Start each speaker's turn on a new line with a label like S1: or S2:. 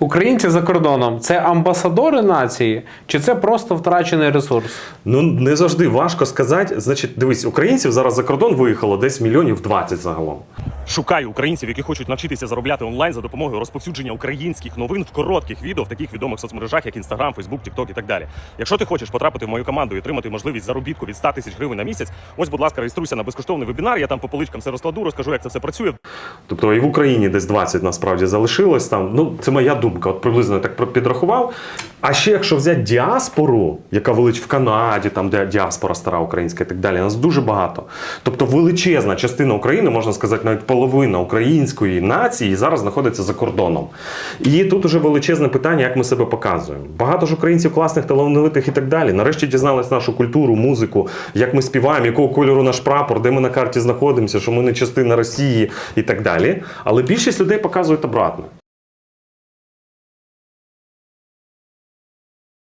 S1: Українці за кордоном це амбасадори нації, чи це просто втрачений ресурс?
S2: Ну не завжди важко сказати. Значить, дивись, українців зараз за кордон виїхало десь мільйонів 20 загалом.
S3: Шукаю українців, які хочуть навчитися заробляти онлайн за допомогою розповсюдження українських новин в коротких відео в таких відомих соцмережах, як Instagram, Facebook, TikTok і так далі. Якщо ти хочеш потрапити в мою команду і отримати можливість заробітку від 100 тисяч гривень на місяць, ось, будь ласка, реєструйся на безкоштовний вебінар. Я там по поличкам все розкладу, розкажу, як це все працює.
S2: Тобто і в Україні десь 20 насправді залишилось там. Ну, це моя думка, от приблизно так підрахував. А ще якщо взяти діаспору, яка велич в Канаді, там де діаспора стара українська і так далі, нас дуже багато. Тобто величезна частина України, можна сказати, навіть половина української нації зараз знаходиться за кордоном. І тут уже величезне питання, як ми себе показуємо. Багато ж українців класних, талановитих і так далі. Нарешті дізналися нашу культуру, музику, як ми співаємо, якого кольору наш прапор, де ми на карті знаходимося, що ми не частина Росії і так далі. Але більшість людей показують обратно.